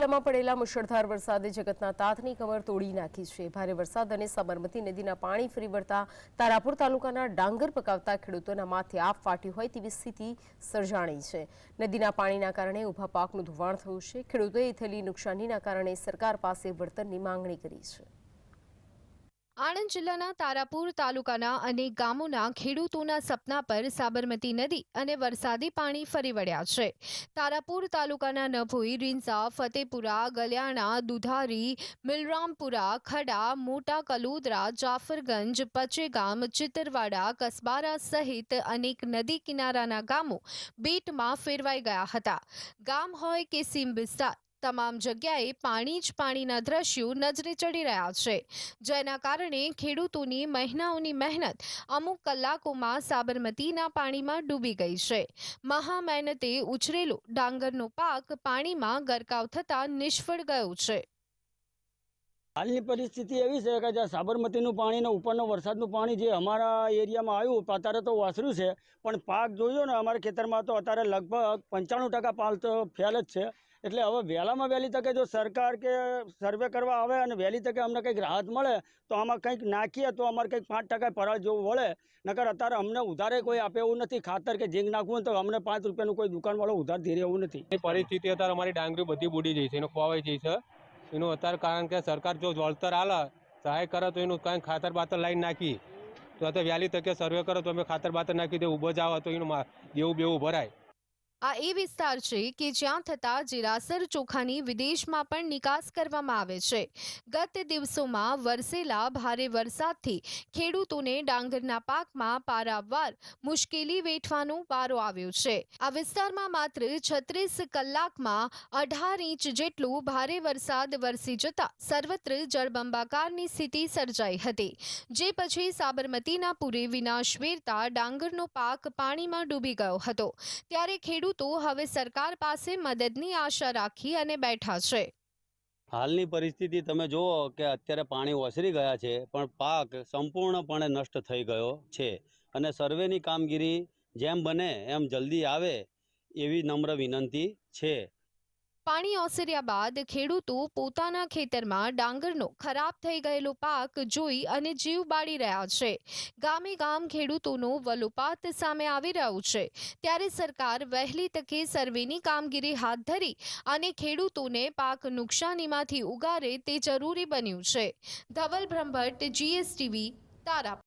જિલ્લામાં પડેલા મુશળધાર વરસાદે જગતના તાતની કમર તોડી નાખી છે. ભારે વરસાદ અને સાબરમતી નદીના પાણી ફરી વળતા તારાપુર તાલુકાના ડાંગર પકાવતા ખેડૂતોના માથે આપ ફાટ્યું હોય તેવી સ્થિતિ સર્જાણી છે. નદીના પાણીના કારણે ઊભા પાકનું ધોવાણ થયું છે. ખેડૂતોએ થયેલી નુકસાનીના કારણે સરકાર પાસે વળતરની માંગણી કરી છે. આણંદ જિલ્લાના તારાપુર તાલુકાના અનેક ગામોના ખેડૂતોના સપના પર સાબરમતી નદી અને વરસાદી પાણી ફરી વળ્યા છે. તારાપુર તાલુકાના નભોઈ રીંસા ફતેપુરા, ગલિયાણા, દુધારી, મિલરામપુરા, ખડા, મોટા કલુદરા, જાફરગંજ, પચેગામ ચિતરવાડા કસબારા સહિત અનેક નદી કિનારાના ગામો બેટમાં ફેરવાઈ ગયા હતા. ગામ હોય કે સીમ વિસ્તાર તમામ જગ્યાએ પાણી જ પાણીના દ્રશ્યો નજરે ચડી રહ્યા છે. જેના કારણે ખેડૂતોની મહિનાઓની મહેનત અમુક કલાકોમાં સાબરમતીના પાણીમાં ડૂબી ગઈ છે. મહા મહેનતે ઉછરેલો ડાંગરનો પાક પાણીમાં ગરકાવ થતાં નિષ્ફળ ગયો છે. હાલની પરિસ્થિતિ એવી છે કે જે સાબરમતીનું પાણી ને ઉપરનો વરસાદનું પાણી જે અમારા એરિયામાં આવ્યું, અત્યારે તો વાસર્યું છે. પણ પાક જોયો ને અમારા ખેતરમાં તો અત્યારે લગભગ પંચાણું ટકા પાલ તો ફેલ જ છે. એટલે હવે વહેલામાં વહેલી તકે જો સરકાર કે સર્વે કરવા આવે અને વહેલી તકે અમને કંઈક રાહત મળે, તો આમાં કંઈક નાખીએ તો અમારે કંઈક પાંચ ટકા પરાળ જેવું વળે. નકર અત્યારે અમને ઉધારે કોઈ આપે એવું નથી. ખાતર કે ઝીંગ નાખવું તો અમને પાંચ રૂપિયાનું કોઈ દુકાનવાળો ઉધાર ધીરે એવું નથી. પરિસ્થિતિ અત્યારે અમારી ડાંગરી બધી બુડી જઈ છે. એનો ખોવાઈ જઈ છે. એનું અત્યારે કારણ કે સરકાર જો વળતર આલે, સહાય કરે તો એનું કાંઈ ખાતર બાતર લાઈન નાખી. તો વહેલી તકે સર્વે કરો તો અમે ખાતર બાતર નાખી દે, ઊભો જ આવે તો એનું દેવું બેવું ભરાય. આ એ વિસ્તાર છે કે જ્યાં થતા જીરાસર ચોખાની વિદેશમાં પણ નિકાસ કરવામાં આવે છે. ગત દિવસોમાં વરસેલા ભારે વરસાદથી ખેડૂતોને ડાંગરના પાકમાં પારાવાર મુશ્કેલી વેઠવાનો વારો આવ્યો છે. આ વિસ્તારમાં માત્ર છત્રીસ કલાકમાં અઢાર ઇંચ જેટલો ભારે વરસાદ વરસી જતા સર્વત્ર જળબંબાકારની સ્થિતિ સર્જાઈ હતી. જે પછી સાબરમતીના પૂરે વિનાશ વેરતા ડાંગરનો પાક પાણીમાં ડૂબી ગયો હતો. ત્યારે ખેડૂતો હવે સરકાર પાસે મદદની આશા રાખી અને બેઠા છે. હાલની પરિસ્થિતિ તમે જુઓ કે અત્યારે પાણી ઓસરી ગયા છે, પણ પાક સંપૂર્ણપણે નષ્ટ થઈ ગયો છે અને સર્વેની કામગીરી જેમ બને એમ જલ્દી આવે એવી નમ્ર વિનંતી છે. પાણી ઓસર્યા બાદ ખેડૂતો પોતાના ખેતરમાં ડાંગરનો ખરાબ થઈ ગયેલો પાક જોઈ અને જીવ બાળી રહ્યા છે. ગામે ગામ ખેડૂતોનો વલોપાત સામે આવી રહ્યો છે. ત્યારે સરકાર વહેલી તકે સર્વેની કામગીરી હાથ ધરી અને ખેડૂતોને પાક નુકસાનીમાંથી ઉગારે તે જરૂરી બન્યું છે. ધવલ બ્રહ્મભટ્ટ જીએસટીવી તારા